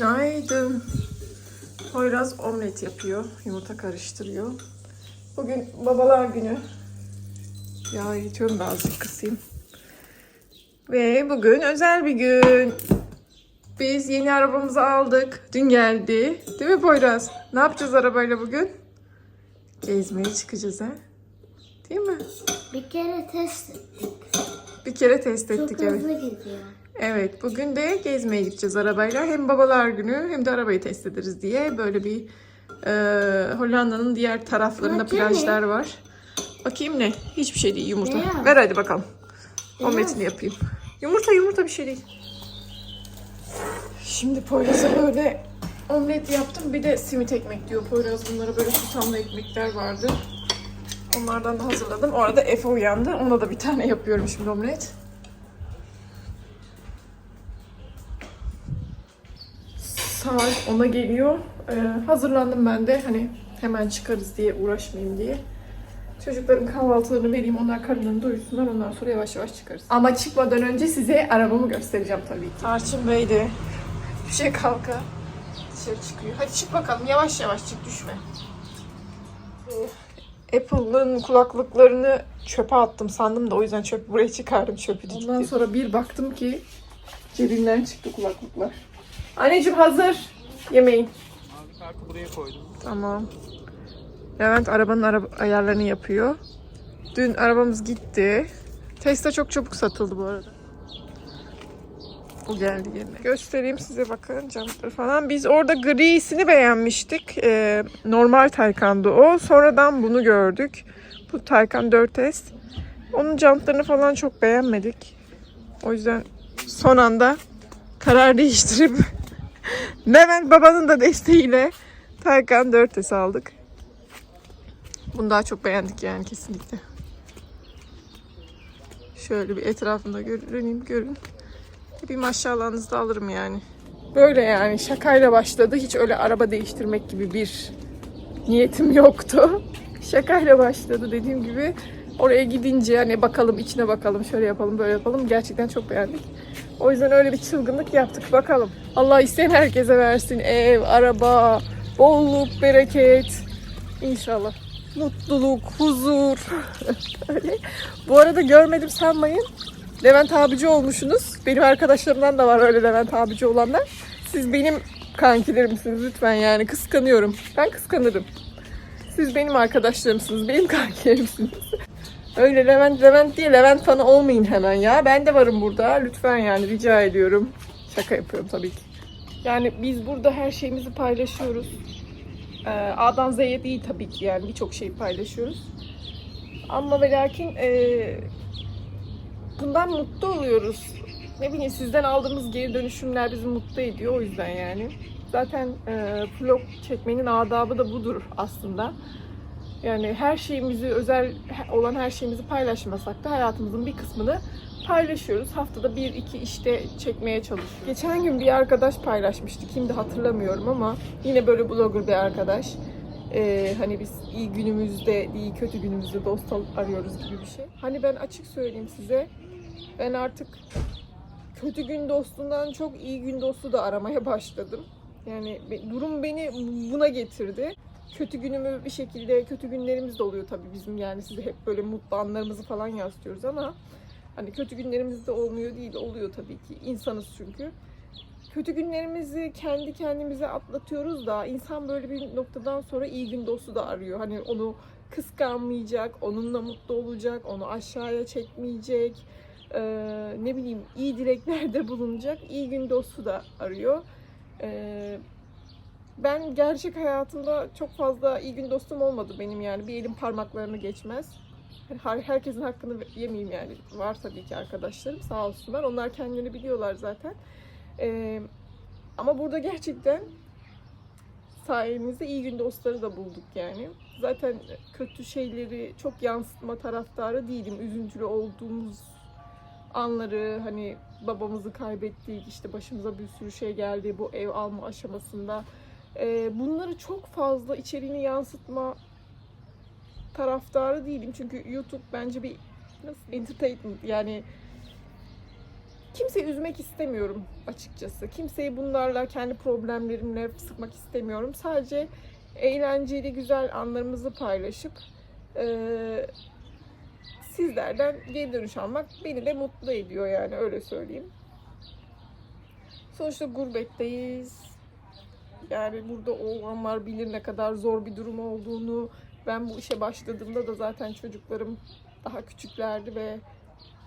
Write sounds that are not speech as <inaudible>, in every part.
Günaydın. Poyraz omlet yapıyor. Yumurta karıştırıyor. Bugün babalar günü. Ya yetiyorum da azıcık kısayım. Ve bugün özel bir gün. Biz yeni arabamızı aldık. Dün geldi. Değil mi Poyraz? Ne yapacağız arabayla bugün? Gezmeye çıkacağız ha? Değil mi? Bir kere test ettik. Bir kere test Çok ettik evet. hızlı gidiyor. Evet, bugün de gezmeye gideceğiz arabayla. Hem babalar günü hem de arabayı test ederiz diye böyle bir e, Hollanda'nın diğer taraflarında Bakayım plajlar var. Bakayım ne? Hiçbir şey değil yumurta. Beyaz. Ver hadi bakalım. Omletini yapayım. Yumurta yumurta bir şey değil. Şimdi Poyraz'a böyle omlet yaptım. Bir de simit ekmek diyor Poyraz. Bunlara böyle tutamlı ekmekler vardı. Onlardan da hazırladım. Orada Efe uyandı. Ona da bir tane yapıyorum şimdi omlet. Saat 10'a geliyor. Ee, hazırlandım ben de. Hani hemen çıkarız diye uğraşmayayım diye. Çocukların kahvaltılarını vereyim. Onlar karınlarını doyursunlar. Ondan sonra yavaş yavaş çıkarız. Ama çıkmadan önce size arabamı göstereceğim tabii ki. Tarçın Bey de bir şey kalka dışarı çıkıyor. Hadi çık bakalım. Yavaş yavaş çık. Düşme. Ee, Apple'ın kulaklıklarını çöpe attım sandım da o yüzden çöp buraya çıkardım çöpü. Ondan sonra bir baktım ki cebimden çıktı kulaklıklar. Anneciğim hazır yemeğin. Mavi kartı buraya koydum. Tamam. Levent arabanın araba ayarlarını yapıyor. Dün arabamız gitti. Tesla çok çabuk satıldı bu arada. Bu geldi yerine. Göstereyim size bakın camları falan. Biz orada grisini beğenmiştik. Ee, normal Taycan'dı o. Sonradan bunu gördük. Bu Taycan 4S. Onun jantlarını falan çok beğenmedik. O yüzden son anda karar <laughs> değiştirip Levent babanın da desteğiyle Taycan 4S aldık. Bunu daha çok beğendik yani kesinlikle. Şöyle bir etrafında görüneyim görün. Bir maşallahınızı da alırım yani. Böyle yani şakayla başladı. Hiç öyle araba değiştirmek gibi bir niyetim yoktu. <laughs> Şakayla başladı dediğim gibi. Oraya gidince hani bakalım içine bakalım şöyle yapalım böyle yapalım. Gerçekten çok beğendik. O yüzden öyle bir çılgınlık yaptık. Bakalım. Allah isteyen herkese versin. Ev, araba, bolluk, bereket. İnşallah. Mutluluk, huzur. <laughs> öyle. Bu arada görmedim sanmayın. Levent abici olmuşsunuz. Benim arkadaşlarımdan da var öyle Levent abici olanlar. Siz benim kankilerimsiniz lütfen yani kıskanıyorum. Ben kıskanırım. Siz benim arkadaşlarımsınız, benim <laughs> kankilerimsiniz. Öyle Levent Levent diye Levent fanı olmayın hemen ya. Ben de varım burada. Lütfen yani rica ediyorum. Şaka yapıyorum tabii ki. Yani biz burada her şeyimizi paylaşıyoruz. Ee, A'dan Z'ye değil tabii ki yani birçok şeyi paylaşıyoruz. Ama ve lakin ee, bundan mutlu oluyoruz. Ne bileyim sizden aldığımız geri dönüşümler bizi mutlu ediyor o yüzden yani. Zaten e, vlog çekmenin adabı da budur aslında. Yani her şeyimizi, özel olan her şeyimizi paylaşmasak da hayatımızın bir kısmını paylaşıyoruz. Haftada bir iki işte çekmeye çalışıyoruz. Geçen gün bir arkadaş paylaşmıştı. Kimdi hatırlamıyorum ama yine böyle blogger bir arkadaş. Ee, hani biz iyi günümüzde, iyi kötü günümüzde dost arıyoruz gibi bir şey. Hani ben açık söyleyeyim size. Ben artık kötü gün dostundan çok iyi gün dostu da aramaya başladım. Yani durum beni buna getirdi. Kötü günümü bir şekilde, kötü günlerimiz de oluyor tabii bizim yani size hep böyle mutlu anlarımızı falan yansıtıyoruz ama hani kötü günlerimiz de olmuyor değil, oluyor tabii ki. İnsanız çünkü. Kötü günlerimizi kendi kendimize atlatıyoruz da insan böyle bir noktadan sonra iyi gün dostu da arıyor. Hani onu kıskanmayacak, onunla mutlu olacak, onu aşağıya çekmeyecek, eee, ne bileyim iyi dileklerde bulunacak iyi gün dostu da arıyor. Eee, ben gerçek hayatımda çok fazla iyi gün dostum olmadı benim yani. Bir elin parmaklarını geçmez. Her, herkesin hakkını yemeyeyim yani. Var tabii ki arkadaşlarım sağ olsunlar. Onlar kendilerini biliyorlar zaten. Ee, ama burada gerçekten sayenizde iyi gün dostları da bulduk yani. Zaten kötü şeyleri çok yansıtma taraftarı değilim. Üzüntülü olduğumuz anları hani babamızı kaybettik işte başımıza bir sürü şey geldi bu ev alma aşamasında Ee, bunları çok fazla içeriğini yansıtma taraftarı değilim çünkü YouTube bence bir nasıl entertainment yani kimseyi üzmek istemiyorum açıkçası. Kimseyi bunlarla kendi problemlerimle sıkmak istemiyorum. Sadece eğlenceli güzel anlarımızı paylaşıp eee, sizlerden geri dönüş almak beni de mutlu ediyor yani öyle söyleyeyim. Sonuçta gurbetteyiz. Yani burada olanlar bilir ne kadar zor bir durum olduğunu. Ben bu işe başladığımda da zaten çocuklarım daha küçüklerdi ve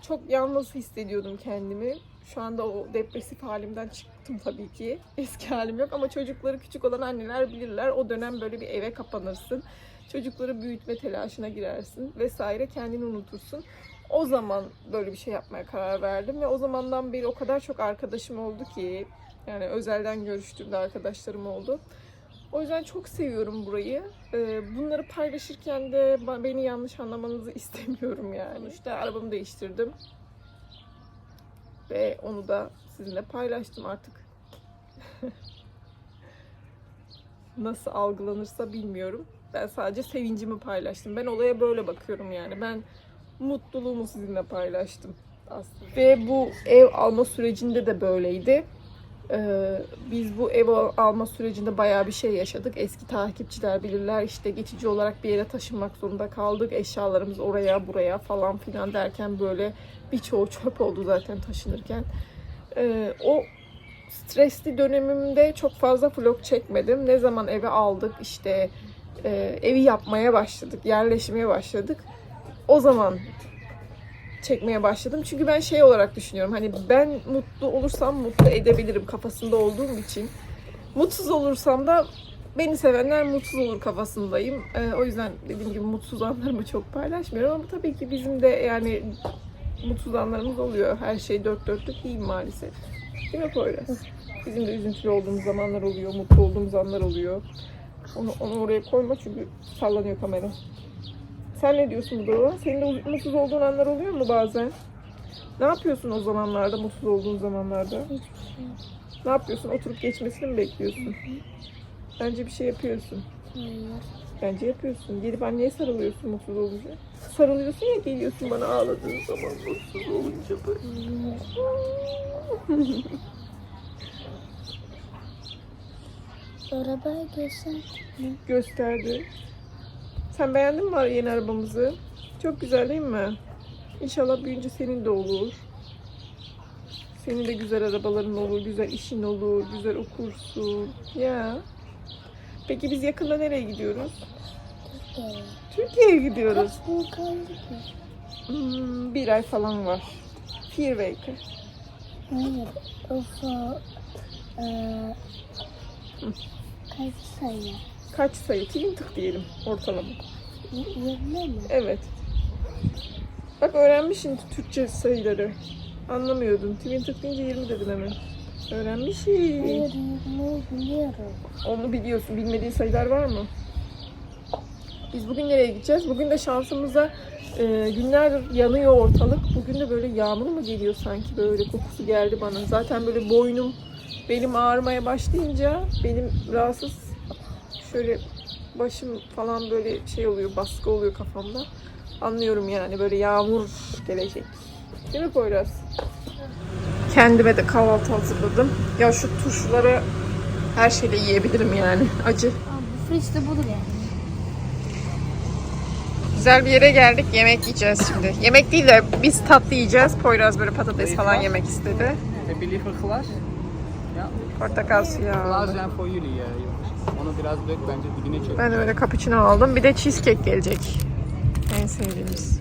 çok yalnız hissediyordum kendimi. Şu anda o depresif halimden çıktım tabii ki. <laughs> Eski halim yok ama çocukları küçük olan anneler bilirler. O dönem böyle bir eve kapanırsın. Çocukları büyütme telaşına girersin vesaire kendini unutursun. O zaman böyle bir şey yapmaya karar verdim ve o zamandan beri o kadar çok arkadaşım oldu ki yani özelden görüştüğümde arkadaşlarım oldu. O yüzden çok seviyorum burayı. Ee, Bunları paylaşırken de beni yanlış anlamanızı <laughs> istemiyorum yani. İşte arabamı değiştirdim. Ve onu da sizinle paylaştım artık. <laughs> Nasıl algılanırsa bilmiyorum. Ben sadece sevincimi paylaştım. Ben olaya böyle bakıyorum yani. Ben mutluluğumu sizinle paylaştım aslında. Ve bu ev alma sürecinde de böyleydi. Ee, biz bu ev al- alma sürecinde bayağı bir şey yaşadık. Eski takipçiler bilirler işte geçici olarak bir yere taşınmak zorunda kaldık. Eşyalarımız oraya buraya falan filan derken böyle birçoğu çöp oldu zaten taşınırken. Ee, o stresli dönemimde çok fazla vlog çekmedim. Ne zaman eve aldık işte e, evi yapmaya başladık, yerleşmeye başladık. O zaman çekmeye başladım. Çünkü ben şey olarak düşünüyorum. Hani ben mutlu olursam mutlu edebilirim kafasında olduğum için. Mutsuz olursam da beni sevenler mutsuz olur kafasındayım. Ee, o yüzden dediğim gibi mutsuz anlarımı çok paylaşmıyorum ama tabii ki bizim de yani mutsuz anlarımız oluyor. Her şey dört dörtlük değil maalesef. Değil mi Poyraz? Bizim de üzüntülü olduğumuz zamanlar oluyor, mutlu olduğumuz anlar oluyor. Onu, onu oraya koyma çünkü sallanıyor kamera. Sen ne diyorsun bu duruma? Senin de mutsuz olduğun anlar oluyor mu bazen? Ne yapıyorsun o zamanlarda, mutsuz olduğun zamanlarda? Hiçbir şey. Ne yapıyorsun? Oturup geçmesini mi bekliyorsun? Bence bir şey yapıyorsun. Hayır. Bence yapıyorsun. Gelip anneye sarılıyorsun mutsuz olunca. Sarılıyorsun ya geliyorsun bana ağladığın zaman mutsuz olunca böyle. Arabaya gelsen Gösterdi. Sen beğendin mi yeni arabamızı? Çok güzel değil mi? İnşallah büyüyünce senin de olur. Senin de güzel arabaların olur, güzel işin olur, güzel okursun. Ya. Peki biz yakında nereye gidiyoruz? Türkiye'ye. Türkiye'ye gidiyoruz. Kaç gün kaldı ki? Hmm, bir ay falan var. Fearwaker. Hayır. Ufa. Eee kaç sayı? Kaç sayı? Twintig diyelim ortalama. Y- Yirmi mi? Evet. Bak öğrenmişsin Türkçe sayıları. Anlamıyordun. Twintig deyince 20 dedin hemen. Öğrenmişsin. Hayır yirmi biliyorum. Onu biliyorsun. Bilmediğin sayılar var mı? Biz bugün nereye gideceğiz? Bugün de şansımıza e, günlerdir yanıyor ortalık. Bugün de böyle yağmur mu geliyor sanki böyle kokusu geldi bana. Zaten böyle boynum belim ağrımaya başlayınca benim rahatsız şöyle başım falan böyle şey oluyor baskı oluyor kafamda. Anlıyorum yani böyle yağmur gelecek. Değil mi Poyraz? Kendime de kahvaltı hazırladım. Ya şu turşuları her şeyle yiyebilirim yani. <laughs> Acı. Abi bu friç de budur yani. Güzel bir yere geldik. Yemek yiyeceğiz şimdi. Yemek değil de biz tatlı yiyeceğiz. Poyraz böyle patates falan yemek istedi. Liever glas? Ja. Portakal suyu aldı. jullie, eh, jongens. Onu biraz dök bence dibine çök. Ben de böyle cappuccino aldım. Bir de cheesecake gelecek. En sevdiğimiz.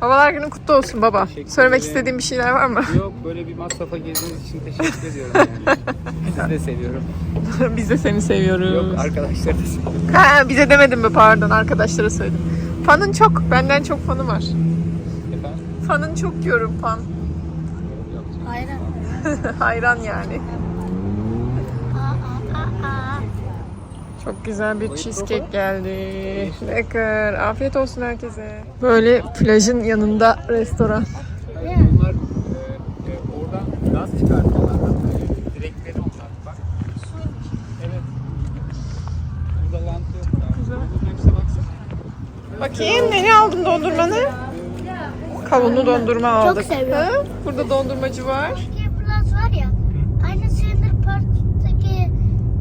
Babalar günün kutlu olsun baba. Teşekkür Söylemek ederim. istediğin bir şeyler var mı? Yok böyle bir masrafa girdiğiniz için teşekkür ediyorum yani. <laughs> Sizi de seviyorum. <laughs> Biz de seni seviyoruz. Yok arkadaşlar da seviyorum. Ha, bize demedin mi pardon arkadaşlara söyledim. Fanın çok. Benden çok fanı var. Efendim? Fanın çok diyorum fan. Hayır. <laughs> Hayran yani. Aa, aa, aa. Çok güzel bir cheesecake geldi. Lekker. Afiyet olsun herkese. Böyle plajın yanında restoran. Bunlar e, e, oradan gaz çıkartıyorlar. Direkleri onlar. Bak. Evet. Burada lantı yok. Güzel. Bunun hepsine baksana. Bakayım ne aldın dondurmanı? Kavunlu dondurma aldık. seviyorum. Ha? Burada dondurmacı var. Türkiye Plus var ya. Aynı Center Park'taki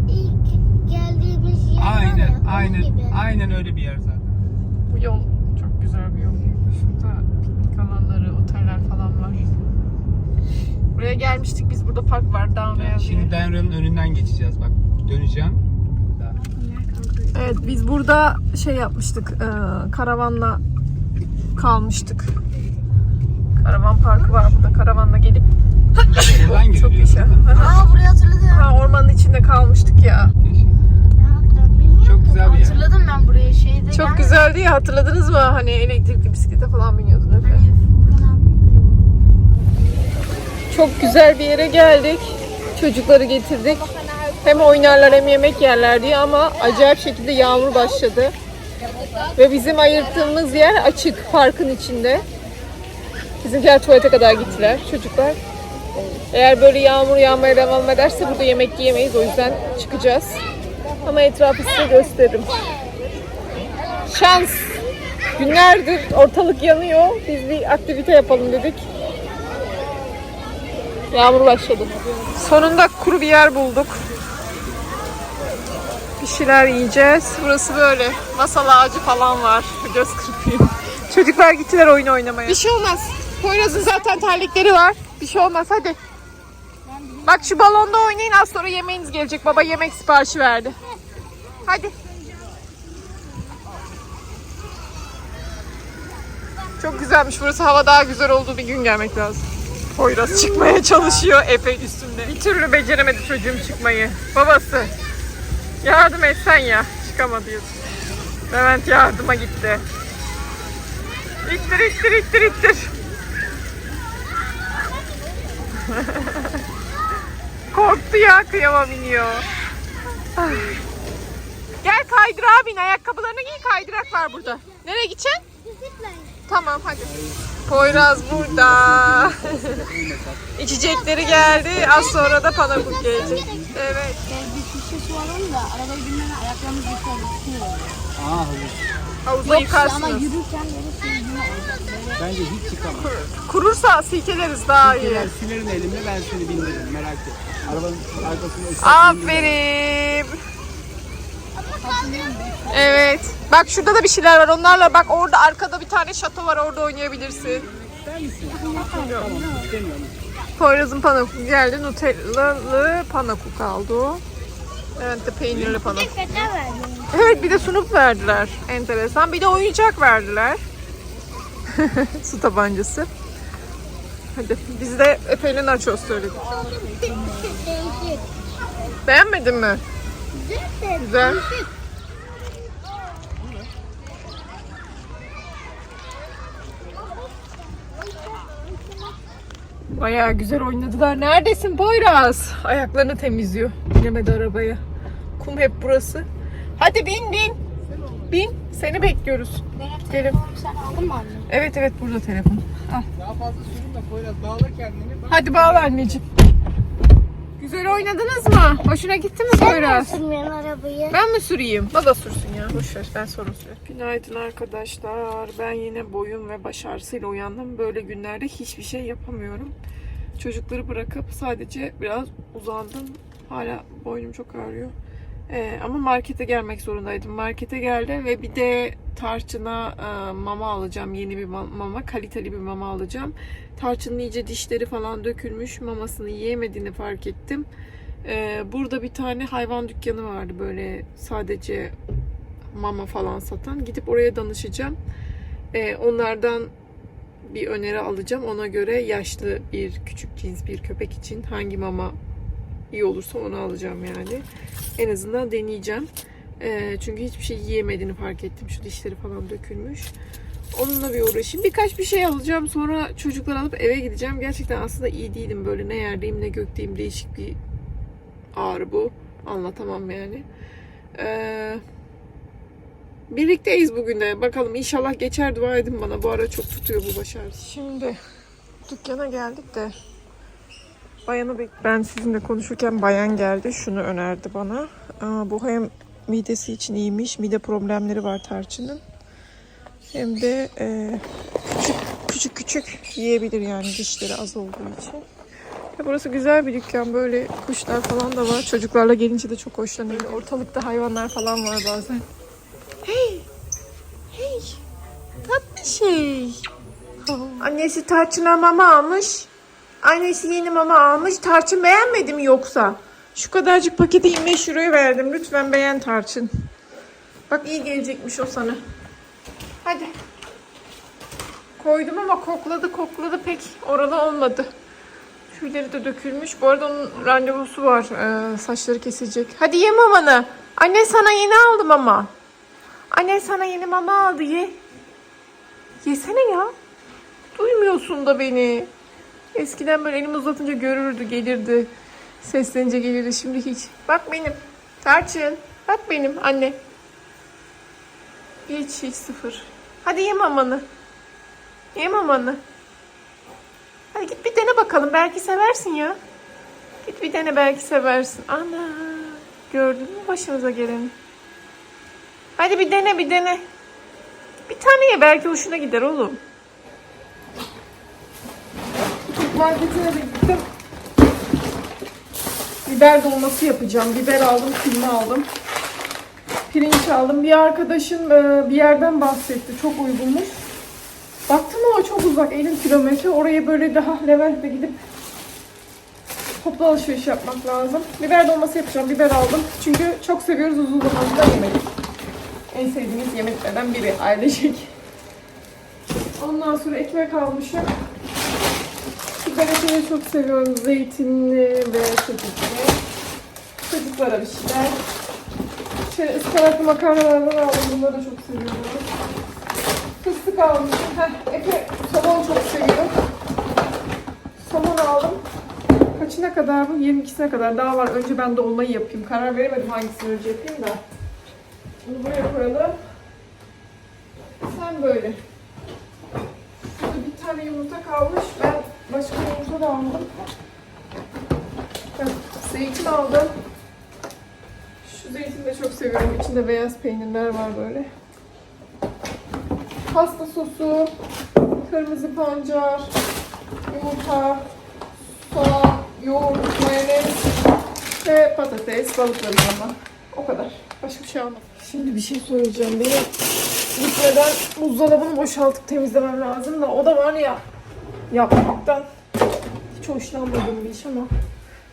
ilk geldiğimiz yer var ya. Aynen, gibi. aynen öyle bir yer zaten. Bu yol çok güzel bir yol. Şurada piknik alanları, oteller falan var. Buraya gelmiştik biz. Burada park var. Down diye. Şimdi Denver'ın önünden geçeceğiz bak. Döneceğim. Evet biz burada şey yapmıştık. e, karavanla kalmıştık. Karavan parkı var burada. Karavanla gelip Buradan <laughs> çok giriliyor yaşa. değil mi? Aa burayı hatırladım. Ha, ormanın içinde kalmıştık ya. Çok güzel bir yer. Hatırladım ben burayı şeyde. Çok güzeldi ya hatırladınız mı? Hani elektrikli bisiklete falan biniyordun Efe. Çok güzel bir yere geldik. Çocukları getirdik. Hem oynarlar hem yemek yerler diye ama acayip şekilde yağmur başladı. Ve bizim ayırttığımız yer açık parkın içinde. Bizimkiler tuvalete kadar gittiler çocuklar. Eğer böyle yağmur yağmaya devam ederse burada yemek yiyemeyiz. O yüzden çıkacağız. Ama etrafı size gösteririm. Şans. Günlerdir ortalık yanıyor. Biz bir aktivite yapalım dedik. Yağmur başladı. Sonunda kuru bir yer bulduk. Bir şeyler yiyeceğiz. Burası böyle. Masal ağacı falan var. Göz kırpayım. Çocuklar gittiler oyun oynamaya. Bir şey olmaz. Poyraz'ın zaten terlikleri var. Bir şey olmaz hadi. Bak şu balonda oynayın az sonra yemeğiniz gelecek. Baba yemek siparişi verdi. Hadi. Çok güzelmiş burası. Hava daha güzel olduğu bir gün gelmek lazım. Poyraz çıkmaya çalışıyor Efe üstünde. Bir türlü beceremedi çocuğum çıkmayı. Babası. Yardım etsen ya. Çıkamadı. Levent yardıma gitti. İttir ittir ittir ittir. <laughs> Korktu ya kıyamam iniyor. Gel kaydırağa bin. Ayakkabılarını giy kaydırak var burada. Nereye gideceksin? Tamam hadi. Poyraz burada. <laughs> İçecekleri geldi. Az sonra da panakut gelecek. Evet. Bir şişe su alalım da arabaya binmeden ayaklarımız yıkayalım. Aa havuz. Havuzda Ama yıkarsınız. yürürken. Böyle Bence hiç çıkamam. Kurursa silkeleriz daha iyi. Silerim elimle ben seni bindiririm merak etme. Arabanın arkasında ıslak. Aferin. Evet. Bak şurada da bir şeyler var. Onlarla bak orada arkada bir tane şato var. Orada oynayabilirsin. Poyraz'ın panakuku geldi. Nutellalı panakuk aldı o. Evet de peynirli panakuk. Evet bir de sunup verdiler. Enteresan. Bir de oyuncak verdiler. <laughs> Su tabancası. Hadi biz de Efe'yle nachos söyledik. Beğenmedin mi? Güzel. Güzel. Bayağı güzel oynadılar. Neredesin Poyraz? Ayaklarını temizliyor. Binemedi arabaya. Kum hep burası. Hadi bin bin. Bin. Seni bekliyoruz. Benim Gelin. telefonumu sen aldın mı anne? Evet evet burada telefon. Al. Daha fazla sürünme Poyraz bağla kendini. Hadi bağla anneciğim. Güzel oynadınız mı? Hoşuna gitti mi Poyraz? Sürmeyen arabayı. Ben mi süreyim? Baba sürsün ya. Boş ver ben sonra sürerim. Günaydın arkadaşlar. Ben yine boyun ve baş ağrısıyla uyandım. Böyle günlerde hiçbir şey yapamıyorum. Çocukları bırakıp sadece biraz uzandım. Hala boynum çok ağrıyor. Ee, ama markete gelmek zorundaydım. Markete geldim ve bir de Tarçın'a e, mama alacağım. Yeni bir ma- mama, kaliteli bir mama alacağım. Tarçın'ın iyice dişleri falan dökülmüş. Mamasını yiyemediğini fark ettim. Ee, burada bir tane hayvan dükkanı vardı böyle sadece mama falan satan. Gidip oraya danışacağım. Ee, onlardan bir öneri alacağım. Ona göre yaşlı bir küçük cins bir köpek için hangi mama iyi olursa onu alacağım yani. En azından deneyeceğim. Ee, çünkü hiçbir şey yiyemediğini fark ettim. Şu dişleri falan dökülmüş. Onunla bir uğraşayım. Birkaç bir şey alacağım. Sonra çocuklar alıp eve gideceğim. Gerçekten aslında iyi değilim. Böyle ne yerdeyim ne gökteyim. Değişik bir ağrı bu. Anlatamam yani. Ee, birlikteyiz bugün de. Bakalım inşallah geçer dua edin bana. Bu ara çok tutuyor bu baş ağrısı. Şimdi dükkana geldik de Bayanı ben sizinle konuşurken bayan geldi. Şunu önerdi bana. Aa, bu hem midesi için iyiymiş. Mide problemleri var tarçının. Hem de e, küçük, küçük küçük yiyebilir yani dişleri az olduğu için. Ve burası güzel bir dükkan. Böyle kuşlar falan da var. Çocuklarla gelince de çok hoşlanıyor. Ortalıkta hayvanlar falan var bazen. Hey! Hey! Tatlı şey. Annesi tarçına mama almış. Annesi yeni mama almış. Tarçın beğenmedi mi yoksa? Şu kadarcık paketi 25 euroya verdim. Lütfen beğen tarçın. Bak iyi gelecekmiş o sana. Hadi. Koydum ama kokladı kokladı pek orada olmadı. Tüyleri de dökülmüş. Bu arada onun randevusu var. Ee, saçları kesecek. Hadi ye mamanı. Anne sana yeni aldım ama. Anne sana yeni mama aldı ye. Yesene ya. Duymuyorsun da beni. Eskiden böyle elimi uzatınca görürdü, gelirdi. Seslenince gelirdi. Şimdi hiç. Bak benim. Tarçın. Bak benim anne. Hiç hiç sıfır. Hadi ye mamanı. Ye mamanı. Hadi git bir dene bakalım. Belki seversin ya. Git bir dene belki seversin. Ana. Gördün mü başımıza geleni? Hadi bir dene bir dene. Bir tane ye belki hoşuna gider oğlum. Marketine de gittim. Biber dolması yapacağım. Biber aldım, kıyma aldım. Pirinç aldım. Bir arkadaşım e, bir yerden bahsetti. Çok uygunmuş. Baktım ama çok uzak. 50 kilometre. Oraya böyle daha Levent'te gidip toplu alışveriş yapmak lazım. Biber dolması yapacağım. Biber aldım. Çünkü çok seviyoruz uzun zamandır yemedik. En sevdiğimiz yemeklerden biri ailecek. Ondan sonra ekmek almışım. Sigaretayı çok seviyorum. Zeytinli ve sucuklu. Çocuklara bir şeyler. Şöyle ıspanaklı makarnalardan aldım. Bunları da çok seviyorum. Fıstık almışım. Heh, Efe somon çok seviyor. Somon aldım. Kaçına kadar bu? 22'sine kadar. Daha var. Önce ben dolmayı yapayım. Karar veremedim hangisini önce yapayım da. Bunu buraya koyalım. Sen böyle. Şurada bir tane yumurta kalmış. Ben başka yumurta da aldım. Zeytin aldım. Şu zeytini de çok seviyorum. İçinde beyaz peynirler var böyle. Pasta sosu, kırmızı pancar, yumurta, soğan, yoğurt, mayonez ve patates, balıkları ama. O kadar. Başka bir şey almadım. Şimdi bir şey söyleyeceğim. Benim gitmeden buzdolabını boşaltıp temizlemem lazım da o da var ya yapmaktan hiç hoşlanmadığım bir iş ama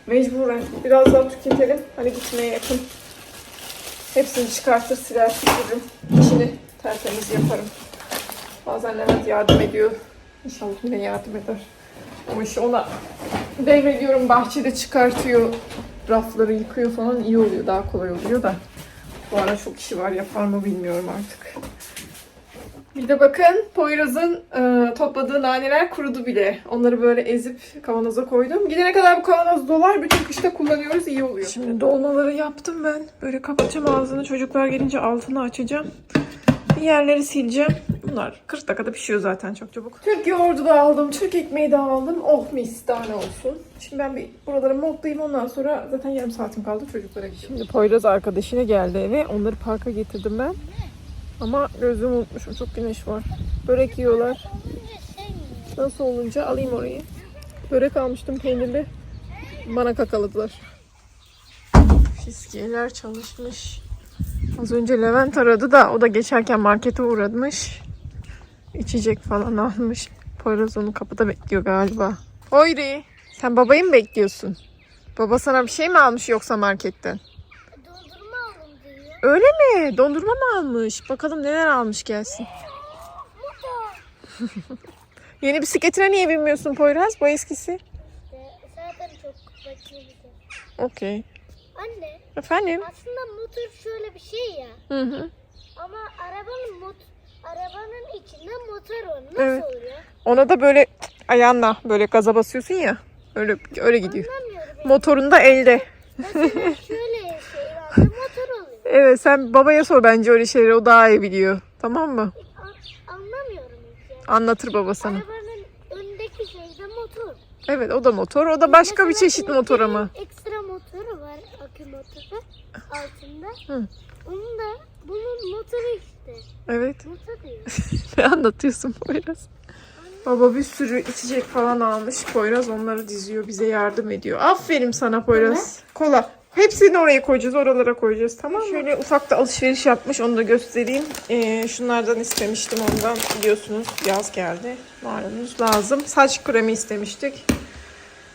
mecburen biraz daha tüketelim. Hani gitmeye yakın. Hepsini çıkartır siler süpürürüm. İçini tertemiz yaparım. Bazen Levent yardım ediyor. İnşallah yine yardım eder. O işi ona devrediyorum. Bahçede çıkartıyor. Rafları yıkıyor falan iyi oluyor. Daha kolay oluyor da. Bu ara çok işi var. Yapar mı bilmiyorum artık. Bir de bakın Poyraz'ın e, topladığı naneler kurudu bile. Onları böyle ezip kavanoza koydum. Gidene kadar bu kavanoz dolar. Bütün kışta kullanıyoruz. iyi oluyor. Şimdi dolmaları yaptım ben. Böyle kapatacağım ağzını. Çocuklar gelince altını açacağım. Bir yerleri sileceğim. Bunlar 40 dakikada pişiyor zaten çok çabuk. Türk yoğurdu da aldım. Türk ekmeği de aldım. Oh mis tane olsun. Şimdi ben bir buraları modlayayım ondan sonra zaten yarım saatim kaldı çocuklara gideceğim. Şimdi Poyraz arkadaşına geldi eve. Onları parka getirdim ben. Ama gözümü unutmuşum. Çok güneş var. Börek yiyorlar. Nasıl olunca alayım orayı. Börek almıştım peynirli. Bana kakaladılar. Fiskiyeler çalışmış. Az önce Levent aradı da o da geçerken markete uğramış. İçecek falan almış. Poyraz onu kapıda bekliyor galiba. Oyri sen babayı mı bekliyorsun? Baba sana bir şey mi almış yoksa marketten? Öyle mi? Dondurma mı almış? Bakalım neler almış gelsin. <laughs> Yeni bisikletine niye binmiyorsun Poyraz? Bu eskisi. İşte zaten çok. Okey. Anne Efendim? aslında motor şöyle bir şey ya. Hı hı. Ama arabanın mot arabanın içinde motor var. Nasıl Evet. oluyor? Ona da böyle ayağınla böyle gaza basıyorsun ya. Öyle öyle gidiyor. Motorun da elde. Mesela şöyle şey var. Motor oluyor. Evet sen babaya sor bence öyle şeyleri o daha iyi biliyor. Tamam mı? An- anlamıyorum hiç yani. Anlatır baba sana. Arabanın önündeki şey de motor. Evet o da motor. O da başka bir Mesela çeşit motor ama. Ekstra motoru var. Akü motoru altında. Hı. Onun da bunun motoru işte. Evet. Motor diyor. <laughs> Ne anlatıyorsun? Anlamıyorum. Baba bir sürü içecek falan almış. Poyraz onları diziyor. Bize yardım ediyor. Aferin sana Poyraz. Kola. Hepsini oraya koyacağız. Oralara koyacağız. Tamam mı? Şöyle ufak da alışveriş yapmış. Onu da göstereyim. Ee, şunlardan istemiştim ondan. Biliyorsunuz yaz geldi. Malumunuz lazım. Saç kremi istemiştik.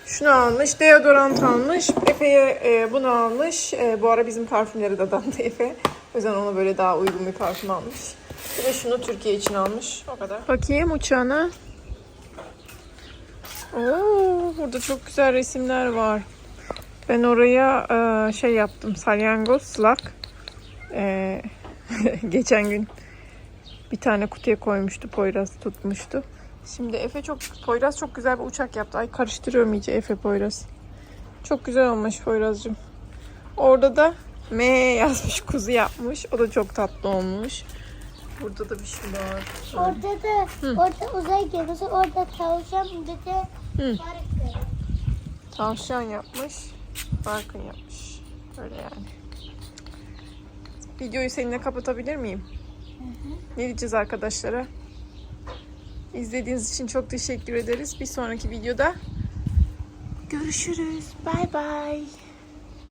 Şunu almış. Deodorant almış. Efe'ye e, bunu almış. E, bu ara bizim parfümleri de dandı <laughs> Efe. O yüzden ona böyle daha uygun bir parfüm almış. Bir de şunu Türkiye için almış. O kadar. Bakayım uçağına. Oo, burada çok güzel resimler var. Ben oraya e, şey yaptım. Salyangoz, slak. E, <laughs> geçen gün bir tane kutuya koymuştu. Poyraz tutmuştu. Şimdi Efe çok Poyraz çok güzel bir uçak yaptı. Ay karıştırıyorum iyice Efe Poyraz. Çok güzel olmuş Poyraz'cığım. Orada da M yazmış kuzu yapmış. O da çok tatlı olmuş. Burada da bir şey var. Orada da orada uzay gemisi, orada tavşan bir de Hı. balık. Tavşan yapmış. Barkın yapmış. Öyle yani. Videoyu seninle kapatabilir miyim? Ne diyeceğiz arkadaşlara? İzlediğiniz için çok teşekkür ederiz. Bir sonraki videoda görüşürüz. Bay bay.